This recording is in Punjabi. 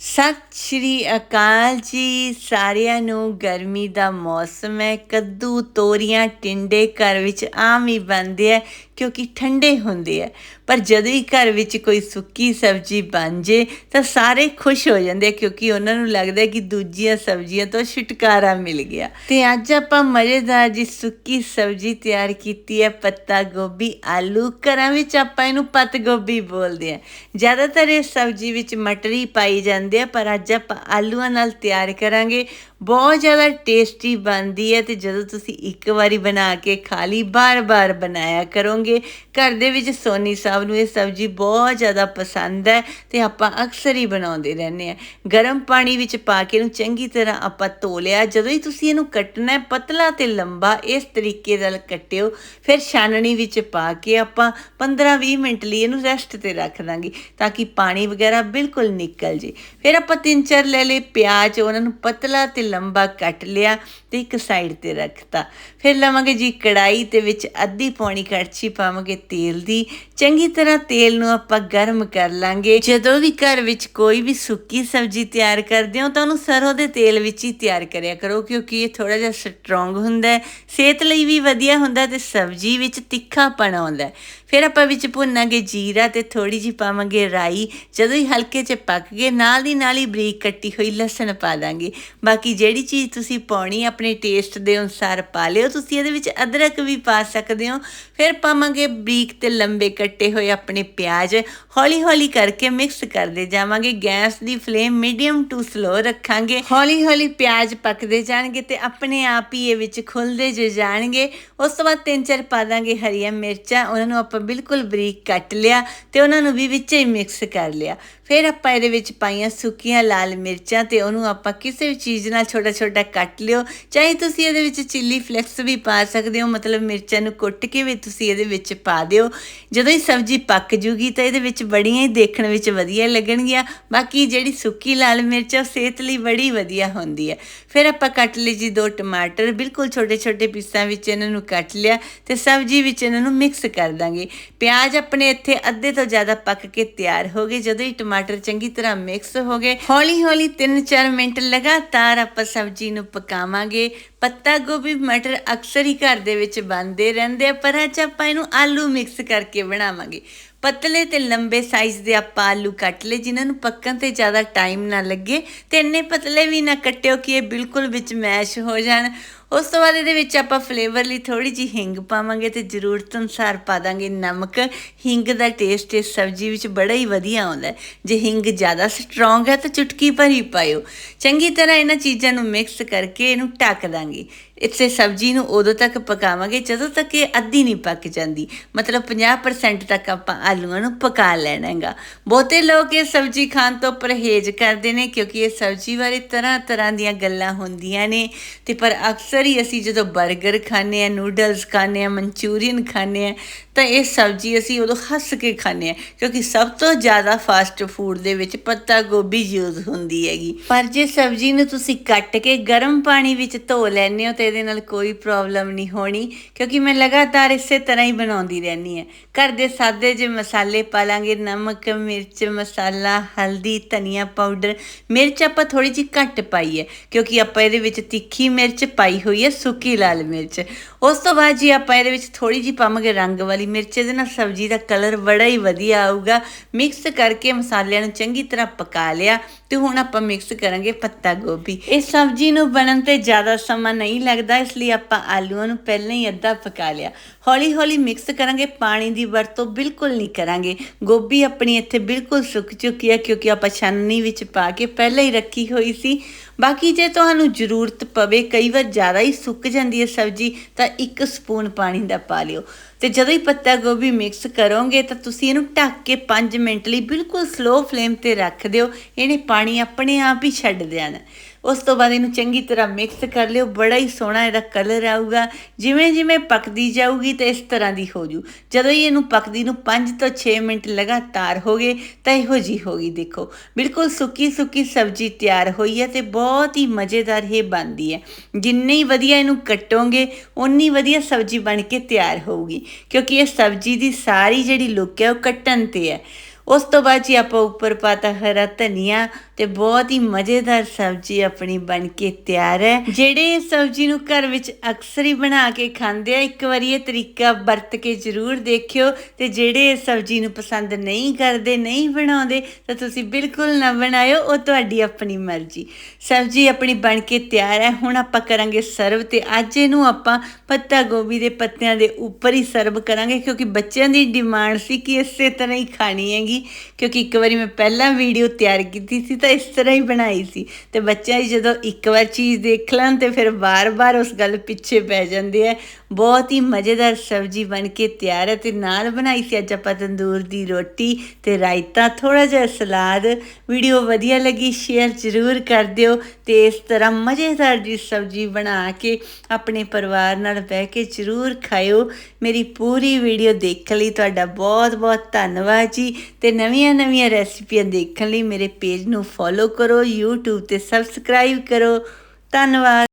ਸਤਿ ਸ਼੍ਰੀ ਅਕਾਲ ਜੀ। ਸਾਰਿਆਂ ਨੂੰ ਗਰਮੀ ਦਾ ਮੌਸਮ ਹੈ। ਕੱਦੂ ਤੋਰੀਆਂ ਟਿੰਡੇ ਘਰ ਵਿੱਚ ਆਮ ਹੀ ਬਣਦੇ ਆ। ਕਿਉਂਕਿ ਠੰਡੇ ਹੁੰਦੇ ਆ। ਪਰ ਜਦੋਂ ਹੀ ਘਰ ਵਿੱਚ ਕੋਈ ਸੁੱਕੀ ਸਬਜ਼ੀ ਬਣ ਜੇ, ਤਾਂ ਸਾਰੇ ਖੁਸ਼ ਹੋ ਜਾਂਦੇ ਆ ਕਿਉਂਕਿ ਉਹਨਾਂ ਨੂੰ ਲੱਗਦਾ ਕਿ ਦੂਜੀਆਂ ਸਬਜ਼ੀਆਂ ਤੋਂ ਛੁਟਕਾਰਾ ਮਿਲ ਗਿਆ। ਤੇ ਅੱਜ ਆਪਾਂ ਮਜ਼ੇਦਾਰ ਜੀ ਸੁੱਕੀ ਸਬਜ਼ੀ ਤਿਆਰ ਕੀਤੀ ਹੈ, ਪੱਤਾ ਗੋਭੀ, ਆਲੂ। ਘਰਾਂ ਵਿੱਚ ਆਪਾਂ ਇਹਨੂੰ ਪੱਤ ਗੋਭੀ ਬੋਲਦੇ ਆ। ਜ਼ਿਆਦਾਤਰ ਇਹ ਸਬਜ਼ੀ ਵਿੱਚ ਮਟਰੀ ਪਾਈ ਜਾਂਦੀ ਹੈ ਪਰ ਅੱਜ ਆਪਾਂ ਆਲੂਆਂ ਨਾਲ ਤਿਆਰ ਕਰਾਂਗੇ। ਬਹੁਤ ਜ਼ਿਆਦਾ ਟੇਸਟੀ ਬਣਦੀ ਹੈ ਤੇ ਜਦੋਂ ਤੁਸੀਂ ਇੱਕ ਵਾਰੀ ਬਣਾ ਕੇ ਖਾ ਲਈ, ਬਾਰ-ਬਾਰ ਬਣਾਇਆ ਕਰੋਗੇ ਘਰ ਦੇ ਵਿੱਚ ਸੋਨੀ ਸਾਹਿਬ ਨੂੰ ਇਹ ਸਬਜ਼ੀ ਬਹੁਤ ਜ਼ਿਆਦਾ ਪਸੰਦ ਹੈ ਤੇ ਆਪਾਂ ਅਕਸਰ ਹੀ ਬਣਾਉਂਦੇ ਰਹਿੰਦੇ ਆ ਗਰਮ ਪਾਣੀ ਵਿੱਚ ਪਾ ਕੇ ਇਹਨੂੰ ਚੰਗੀ ਤਰ੍ਹਾਂ ਆਪਾਂ ਧੋ ਲਿਆ। ਜਦੋਂ ਹੀ ਤੁਸੀਂ ਇਹਨੂੰ ਕੱਟਣਾ ਪਤਲਾ ਤੇ ਲੰਬਾ ਇਸ ਤਰੀਕੇ ਨਾਲ ਕੱਟਿਓ। ਫਿਰ ਛਾਨਣੀ ਵਿੱਚ ਪਾ ਕੇ ਆਪਾਂ 15-20 ਮਿੰਟ ਲਈ ਇਹਨੂੰ ਰੈਸਟ ਤੇ ਰੱਖ ਦਾਂਗੇ ਤਾਂ ਕਿ ਪਾਣੀ ਵਗੈਰਾ ਬਿਲਕੁਲ ਨਿਕਲ ਜੇ। ਫਿਰ ਆਪਾਂ ਤਿੰਨ ਚਾਰ ਲੈ ਲਏ ਪਿਆਜ਼, ਉਹਨਾਂ ਨੂੰ ਪਤਲਾ ਤੇ ਲੰਬਾ ਕੱਟ ਲਿਆ ਤੇ ਇੱਕ ਸਾਈਡ ਤੇ ਰੱਖਤਾ। ਫਿਰ ਲਵਾਂਗੇ ਜੀ ਕੜਾਈ ਤੇ ਵਿੱਚ ਅੱਧੀ ਪੌਣੀ ਕੜਛੀ ਪਾਵਾਂਗੇ ਤੇਲ ਦੀ। ਚੰਗੀ ਤਰ੍ਹਾਂ ਤੇਲ ਨੂੰ ਆਪਾਂ ਗਰਮ ਕਰ ਲਾਂਗੇ। ਜਦੋਂ ਵੀ ਘਰ ਵਿੱਚ ਕੋਈ ਵੀ ਸੁੱਕੀ ਸਬਜ਼ੀ ਤਿਆਰ ਕਰਦੇ ਹੋ ਤਾਂ ਉਹਨੂੰ ਸਰੋਂ ਦੇ ਤੇਲ ਵਿੱਚ ਹੀ ਤਿਆਰ ਕਰਿਆ ਕਰੋ, ਕਿਉਂਕਿ ਇਹ ਥੋੜਾ ਜਿਹਾ ਸਟਰੋਂਗ ਹੁੰਦਾ ਹੈ। ਸਿਹਤ ਲਈ ਵੀ ਵਧੀਆ ਹੁੰਦਾ ਤੇ ਸਬਜ਼ੀ ਵਿੱਚ ਤਿੱਖਾਪਣ ਆਉਂਦਾ ਫਿਰ ਆਪਾਂ ਵਿੱਚ ਭੁੰਨਾਂਗੇ ਜੀਰਾ ਤੇ ਥੋੜੀ ਜੀ ਪਾਵਾਂਗੇ ਰਾਈ। ਜਦੋਂ ਹੀ ਹਲਕੇ ਚ ਪੱਕ ਗਏ, ਨਾਲ ਦੀ ਨਾਲ ਹੀ ਬਰੀਕ ਕੱਟੀ ਹੋਈ ਲਸਣ ਪਾ ਦਾਂਗੇ। ਬਾਕੀ ਜਿਹੜੀ ਚੀਜ਼ ਤੁਸੀਂ ਪਾਉਣੀ ਆਪਣੇ ਟੇਸਟ ਦੇ ਅਨੁਸਾਰ ਪਾ ਲਿਓ। ਤੁਸੀਂ ਇਹਦੇ ਵਿੱਚ ਅਦਰਕ ਵੀ ਪਾ ਸਕਦੇ ਹੋ। ਫਿਰ ਪਾਵਾਂਗੇ ਬਰੀਕ ਤੇ ਲੰਬੇ ਕੱਟੇ ਹੋਏ ਆਪਣੇ ਪਿਆਜ਼ ਹੌਲੀ ਹੌਲੀ ਕਰਕੇ ਮਿਕਸ ਕਰਦੇ ਜਾਵਾਂਗੇ, ਗੈਸ ਦੀ ਫਲੇਮ ਮੀਡੀਅਮ ਟੂ ਸਲੋ ਰੱਖਾਂਗੇ। ਹੌਲੀ ਹੌਲੀ ਪਿਆਜ਼ ਪੱਕਦੇ ਜਾਣਗੇ ਤੇ ਆਪਣੇ ਆਪ ਹੀ ਇਹ ਵਿੱਚ ਖੁੱਲਦੇ ਜੋ ਜਾਣਗੇ। ਉਸ ਤੋਂ ਬਾਅਦ ਤਿੰਨ ਚਾਰ ਪਾ ਦਾਂਗੇ ਹਰੀਆਂ ਮਿਰਚਾਂ, ਉਹਨਾਂ ਨੂੰ ਆਪਾਂ ਬਿਲਕੁਲ ਬਰੀਕ ਕੱਟ ਲਿਆ ਤੇ ਉਹਨਾਂ ਨੂੰ ਵੀ ਵਿੱਚ ਹੀ ਮਿਕਸ ਕਰ ਲਿਆ। ਫਿਰ ਆਪਾਂ ਇਹਦੇ ਵਿੱਚ ਪਾਈਆਂ ਸੁੱਕੀਆਂ ਲਾਲ ਮਿਰਚਾਂ ਤੇ ਉਹਨੂੰ ਆਪਾਂ ਕਿਸੇ ਵੀ ਚੀਜ਼ ਨਾਲ ਛੋਟਾ ਛੋਟਾ ਕੱਟ ਲਿਓ। ਚਾਹੇ ਤੁਸੀਂ ਇਹਦੇ ਵਿੱਚ ਚਿੱਲੀ ਫਲੇਕਸ ਵੀ ਪਾ ਸਕਦੇ ਹੋ, ਮਤਲਬ ਮਿਰਚਾਂ ਨੂੰ ਕੁੱਟ ਕੇ ਵੀ ਤੁਸੀਂ ਇਹਦੇ ਵਿੱਚ ਪਾ ਦਿਓ। ਜਦੋਂ ਹੀ ਸਬਜ਼ੀ ਪੱਕ ਜੂਗੀ ਤਾਂ ਇਹਦੇ ਵਿੱਚ ਬੜੀਆਂ ਹੀ ਦੇਖਣ ਵਿੱਚ ਵਧੀਆ ਲੱਗਣਗੀਆਂ। ਬਾਕੀ ਜਿਹੜੀ ਸੁੱਕੀ ਲਾਲ ਮਿਰਚ ਉਹ ਸਿਹਤ ਲਈ ਬੜੀ ਵਧੀਆ ਹੁੰਦੀ ਹੈ ਫਿਰ ਆਪਾਂ ਕੱਟ ਲਈ ਜੀ ਦੋ ਟਮਾਟਰ। ਬਿਲਕੁਲ ਛੋਟੇ ਛੋਟੇ ਪੀਸਾਂ ਵਿੱਚ ਇਹਨਾਂ ਨੂੰ ਕੱਟ ਲਿਆ ਤੇ ਸਬਜ਼ੀ ਵਿੱਚ ਇਹਨਾਂ ਨੂੰ ਮਿਕਸ ਕਰ ਦਾਂਗੇ। ਪਿਆਜ਼ ਆਪਣੇ ਇੱਥੇ ਅੱਧੇ ਤੋਂ ਜ਼ਿਆਦਾ ਪੱਕ ਕੇ ਤਿਆਰ ਹੋ ਗਏ। ਜਦੋਂ ਹੀ ਟਮਾਟਰ ਚੰਗੀ ਤਰ੍ਹਾਂ ਮਿਕਸ ਹੋ ਗਏ ਹੌਲੀ ਹੌਲੀ 3-4 ਮਿੰਟ ਲਗਾਤਾਰ ਆਪਾਂ ਸਬਜ਼ੀ ਨੂੰ ਪਕਾਵਾਂਗੇ। ਪੱਤਾ ਗੋਭੀ ਮਟਰ ਅਕਸਰ ਹੀ ਘਰ ਦੇ ਵਿੱਚ ਬਣਦੇ ਰਹਿੰਦੇ ਆ, ਪਰ ਅੱਜ ਆਪਾਂ ਇਹਨੂੰ ਆਲੂ ਮਿਕਸ ਕਰਕੇ ਬਣਾਵਾਂਗੇ। ਪਤਲੇ ਤੇ ਲੰਬੇ ਸਾਈਜ਼ ਦੇ ਆਪਾਂ ਆਲੂ ਕੱਟ ਲਏ, ਜਿਨ੍ਹਾਂ ਨੂੰ ਪੱਕਣ ਤੇ ਜ਼ਿਆਦਾ ਟਾਈਮ ਨਾ ਲੱਗੇ ਤੇ ਇੰਨੇ ਪਤਲੇ ਵੀ ਨਾ ਕੱਟਿਓ ਕਿ ਇਹ ਬਿਲਕੁਲ ਵਿੱਚ ਮੈਸ਼ ਹੋ ਜਾਣ। ਉਸ ਤੋਂ ਬਾਅਦ ਇਹਦੇ ਵਿੱਚ ਆਪਾਂ ਫਲੇਵਰ ਲਈ ਥੋੜੀ ਜੀ ਹਿੰਗ ਪਾਵਾਂਗੇ ਤੇ ਜ਼ਰੂਰਤ ਅਨੁਸਾਰ ਪਾ ਦਾਂਗੇ ਨਮਕ। ਹਿੰਗ ਦਾ ਟੇਸਟ ਇਸ ਸਬਜ਼ੀ ਵਿੱਚ ਬੜਾ ਹੀ ਵਧੀਆ ਆਉਂਦਾ ਜੇ ਹਿੰਗ ਜ਼ਿਆਦਾ ਸਟਰੋਂਗ ਹੈ ਤਾਂ ਚੁਟਕੀ ਭਰੀ ਪਾਇਓ। ਚੰਗੀ ਤਰ੍ਹਾਂ ਇਹਨਾਂ ਚੀਜ਼ਾਂ ਨੂੰ ਮਿਕਸ ਕਰਕੇ ਇਹਨੂੰ ਢੱਕ ਦਾਂਗੇ। ਇਸੇ ਸਬਜ਼ੀ ਨੂੰ ਉਦੋਂ ਤੱਕ ਪਕਾਵਾਂਗੇ ਜਦੋਂ ਤੱਕ ਇਹ ਅੱਧੀ ਨਹੀਂ ਪੱਕ ਜਾਂਦੀ। ਮਤਲਬ 50% ਤੱਕ ਆਪਾਂ ਆਲੂਆਂ ਨੂੰ ਪਕਾ ਲੈਣਾ ਹੈਗਾ। ਬਹੁਤੇ ਲੋਕ ਇਹ ਸਬਜ਼ੀ ਖਾਣ ਤੋਂ ਪਰਹੇਜ਼ ਕਰਦੇ ਨੇ ਕਿਉਂਕਿ ਇਹ ਸਬਜ਼ੀ ਬਾਰੇ ਤਰ੍ਹਾਂ ਤਰ੍ਹਾਂ ਦੀਆਂ ਗੱਲਾਂ ਹੁੰਦੀਆਂ ਨੇ। ਤੇ ਪਰ ਅਕਸਰ ਹੀ ਅਸੀਂ ਜਦੋਂ 버ਗਰ ਖਾਂਦੇ ਆ ਨੂਡਲਸ ਖਾਂਦੇ ਆ ਮਨਚੂਰੀਅਨ ਖਾਂਦੇ ਆ ਤਾਂ ਇਹ ਸਬਜ਼ੀ ਅਸੀਂ ਉਦੋਂ ਹੱਸ ਕੇ ਖਾਂਦੇ ਆ ਕਿਉਂਕਿ ਸਭ ਤੋਂ ਜ਼ਿਆਦਾ ਫਾਸਟ ਫੂਡ ਦੇ ਵਿੱਚ ਪੱਤਾ ਗੋਭੀ ਯੂਜ਼ ਹੁੰਦੀ ਹੈਗੀ। ਪਰ ਜੇ ਸਬਜ਼ੀ ਨੂੰ ਤੁਸੀਂ ਕੱਟ ਕੇ ਗਰਮ ਪਾਣੀ ਵਿੱਚ ਧੋ ਲੈਂਦੇ ਹੋ ਤੇ ਇਹਦੇ ਨਾਲ ਕੋਈ ਪ੍ਰੋਬਲਮ ਨਹੀਂ ਹੋਣੀ ਕਿਉਂਕਿ ਮੈਂ ਲਗਾਤਾਰ ਇਸੇ ਤਰ੍ਹਾਂ ਹੀ ਬਣਾਉਂਦੀ ਰਹਿੰਦੀ ਹਾਂ। ਘਰ ਦੇ ਸਾਦੇ ਜਿਹੇ ਮਸਾਲੇ ਪਾ ਲਾਂਗੇ, ਨਮਕ, ਮਿਰਚ, ਮਸਾਲਾ, ਹਲਦੀ, ਧਨੀਆ ਪਾਊਡਰ। ਮਿਰਚ ਆਪਾਂ ਥੋੜੀ ਜਿਹੀ ਘੱਟ ਪਾਈ ਹੈ, ਕਿਉਂਕਿ ਆਪਾਂ ਇਹਦੇ ਵਿੱਚ ਤਿੱਖੀ ਮਿਰਚ ਪਾਈ ਹੋਈ ਹੈ, ਸੁੱਕੀ ਲਾਲ ਮਿਰਚ। ਉਸ ਤੋਂ ਬਾਅਦ ਜੀ ਆਪਾਂ ਇਹਦੇ ਵਿੱਚ ਥੋੜੀ ਜਿਹੀ ਪਾਵਾਂਗੇ ਰੰਗ ਵਾਲੀ ਮਿਰਚ, ਇਹਦੇ ਨਾਲ ਸਬਜ਼ੀ ਦਾ ਕਲਰ ਬੜਾ ਹੀ ਵਧੀਆ ਆਊਗਾ। ਮਿਕਸ ਕਰਕੇ ਮਸਾਲਿਆਂ ਨੂੰ ਚੰਗੀ ਤਰ੍ਹਾਂ ਪਕਾ ਲਿਆ ਤੇ ਹੁਣ ਆਪਾਂ ਮਿਕਸ ਕਰਾਂਗੇ ਪੱਤਾ ਗੋਭੀ। ਇਹ ਸਬਜ਼ੀ ਨੂੰ ਬਣਨ ਤੇ ਜ਼ਿਆਦਾ ਸਮਾਂ ਨਹੀਂ ਲੱਗਦਾ, ਇਸ ਲਈ ਆਪਾਂ ਆਲੂਆਂ ਨੂੰ ਪਹਿਲਾਂ ਹੀ ਅੱਧਾ ਪਕਾ ਲਿਆ। ਹੌਲੀ ਹੌਲੀ ਮਿਕਸ ਕਰਾਂਗੇ, ਪਾਣੀ ਦੀ ਵਰਤੋਂ ਬਿਲਕੁਲ ਨਹੀਂ ਕਰਾਂਗੇ। ਗੋਭੀ ਆਪਣੀ ਇੱਥੇ ਬਿਲਕੁਲ ਸੁੱਕ ਚੁੱਕੀ ਹੈ ਕਿਉਂਕਿ ਆਪਾਂ ਛਾਨਣੀ ਵਿੱਚ ਪਾ ਕੇ ਪਹਿਲਾਂ ਹੀ ਰੱਖੀ ਹੋਈ ਸੀ। ਬਾਕੀ ਜੇ ਤੁਹਾਨੂੰ ਜ਼ਰੂਰਤ ਪਵੇ, ਕਈ ਵਾਰ ਜ਼ਿਆਦਾ ਹੀ ਸੁੱਕ ਜਾਂਦੀ ਹੈ ਸਬਜ਼ੀ, ਤਾਂ ਇੱਕ ਸਪੂਨ ਪਾਣੀ ਦਾ ਪਾ ਲਿਓ। ਤੇ ਜਦੋਂ ਹੀ ਪੱਤਾ ਗੋਭੀ ਮਿਕਸ ਕਰੋਗੇ, ਤਾਂ ਤੁਸੀਂ ਇਹਨੂੰ ਢੱਕ ਕੇ 5 ਮਿੰਟ ਲਈ ਬਿਲਕੁਲ ਸਲੋ ਫਲੇਮ ਤੇ ਰੱਖ ਦਿਓ। ਇਹਨੇ ਪਾਣੀ ਆਪਣੇ ਆਪ ਹੀ ਛੱਡ ਦੇਣਾ। ਉਸ ਤੋਂ ਬਾਅਦ ਇਹਨੂੰ ਚੰਗੀ ਤਰ੍ਹਾਂ ਮਿਕਸ ਕਰ ਲਿਓ, ਬੜਾ ਹੀ ਸੋਹਣਾ ਇਹਦਾ ਕਲਰ ਆਊਗਾ। ਜਿਵੇਂ ਜਿਵੇਂ ਪੱਕਦੀ ਜਾਊਗੀ ਤੇ ਇਸ ਤਰ੍ਹਾਂ ਦੀ ਹੋ ਜੂ। ਜਦੋਂ ਹੀ ਇਹਨੂੰ ਪੱਕਦੀ ਨੂੰ 5 ਤੋਂ 6 ਮਿੰਟ ਲਗਾਤਾਰ ਹੋ ਗਏ, ਤਾਂ ਇਹੋ ਜੀ ਗਈ ਦੇਖੋ। ਬਿਲਕੁਲ ਸੁੱਕੀ ਸੁੱਕੀ ਸਬਜ਼ੀ ਤਿਆਰ ਹੋਈ ਹੈ ਤੇ ਬਹੁਤ ਹੀ ਮਜ਼ੇਦਾਰ ਇਹ ਬਣਦੀ ਹੈ। ਜਿੰਨੀ ਵਧੀਆ ਇਹਨੂੰ ਕੱਟੋਗੇ ਉਨੀ ਵਧੀਆ ਸਬਜ਼ੀ ਬਣ ਕੇ ਤਿਆਰ ਹੋਊਗੀ। ਕਿਉਂਕਿ ਇਹ ਸਬਜ਼ੀ ਦੀ ਸਾਰੀ ਜਿਹੜੀ ਲੁੱਕ ਹੈ ਉਹ ਕੱਟਣ ਤੇ ਹੈ। ਉਸ ਤੋਂ ਬਾਅਦ ਜੀ ਆਪਾਂ ਉੱਪਰ ਪਾਤਾ ਹਰਾ ਧਨੀਆ ਤੇ ਬਹੁਤ ਹੀ ਮਜ਼ੇਦਾਰ ਸਬਜ਼ੀ ਆਪਣੀ ਬਣ ਕੇ ਤਿਆਰ ਹੈ। ਜਿਹੜੇ ਇਸ ਸਬਜ਼ੀ ਨੂੰ ਘਰ ਵਿੱਚ ਅਕਸਰ ਹੀ ਬਣਾ ਕੇ ਖਾਂਦੇ ਆ, ਇੱਕ ਵਾਰੀ ਇਹ ਤਰੀਕਾ ਵਰਤ ਕੇ ਜ਼ਰੂਰ ਦੇਖਿਓ ਤੇ ਜਿਹੜੇ ਇਸ ਸਬਜ਼ੀ ਨੂੰ ਪਸੰਦ ਨਹੀਂ ਕਰਦੇ, ਨਹੀਂ ਬਣਾਉਂਦੇ, ਤਾਂ ਤੁਸੀਂ ਬਿਲਕੁਲ ਨਾ ਬਣਾਇਓ, ਉਹ ਤੁਹਾਡੀ ਆਪਣੀ ਮਰਜ਼ੀ। ਸਬਜ਼ੀ ਆਪਣੀ ਬਣ ਕੇ ਤਿਆਰ ਹੈ, ਹੁਣ ਆਪਾਂ ਕਰਾਂਗੇ ਸਰਵ ਤੇ ਅੱਜ ਇਹਨੂੰ ਆਪਾਂ ਪੱਤਾ ਗੋਭੀ ਦੇ ਪੱਤਿਆਂ ਦੇ ਉੱਪਰ ਹੀ ਸਰਵ ਕਰਾਂਗੇ, ਕਿਉਂਕਿ ਬੱਚਿਆਂ ਦੀ ਡਿਮਾਂਡ ਸੀ ਕਿ ਇਸੇ ਤਰ੍ਹਾਂ ਹੀ ਖਾਣੀ ਹੈਗੀ। ਕਿਉਂਕਿ ਇੱਕ ਵਾਰੀ ਮੈਂ ਪਹਿਲਾਂ ਵੀਡੀਓ ਤਿਆਰ ਕੀਤੀ ਸੀ ਤਾਂ ਇਸ ਤਰ੍ਹਾਂ ਹੀ ਬਣਾਈ ਸੀ। ਤੇ ਬੱਚਿਆਂ ਦੀ ਜਦੋਂ ਇੱਕ ਵਾਰ ਚੀਜ਼ ਦੇਖ ਲੈਣ ਤੇ ਫਿਰ ਬਾਰ-ਬਾਰ ਉਸ ਗੱਲ ਪਿੱਛੇ ਪੈ ਜਾਂਦੇ ਆ। ਬਹੁਤ ਹੀ ਮਜ਼ੇਦਾਰ ਸਬਜ਼ੀ ਬਣ ਕੇ ਤਿਆਰ ਹੈ ਤੇ ਨਾਲ ਬਣਾਈ ਸੀ ਅੱਜ ਆਪਾਂ ਤੰਦੂਰ ਦੀ ਰੋਟੀ ਤੇ ਰਾਇਤਾ ਥੋੜਾ ਜਿਹਾ ਸਲਾਦ। ਵੀਡੀਓ ਵਧੀਆ ਲੱਗੀ ਸ਼ੇਅਰ ਜ਼ਰੂਰ ਕਰ ਦਿਓ ਤੇ ਇਸ ਤਰ੍ਹਾਂ ਮਜ਼ੇਦਾਰ ਜੀ ਸਬਜ਼ੀ ਬਣਾ ਕੇ ਆਪਣੇ ਪਰਿਵਾਰ ਨਾਲ ਬਹਿ ਕੇ ਜ਼ਰੂਰ ਖਾਇਓ। ਮੇਰੀ ਪੂਰੀ ਵੀਡੀਓ ਦੇਖਣ ਲਈ, ਤੁਹਾਡਾ ਬਹੁਤ-ਬਹੁਤ ਧੰਨਵਾਦ ਜੀ ਤੇ ਨਵੀਆਂ-ਨਵੀਆਂ ਰੈਸਪੀਆਂ ਦੇਖਣ ਲਈ ਮੇਰੇ ਪੇਜ ਨੂੰ ਫੋਲੋ ਕਰੋ, YouTube ਤੇ ਸਬਸਕ੍ਰਾਈਬ ਕਰੋ। ਧੰਨਵਾਦ।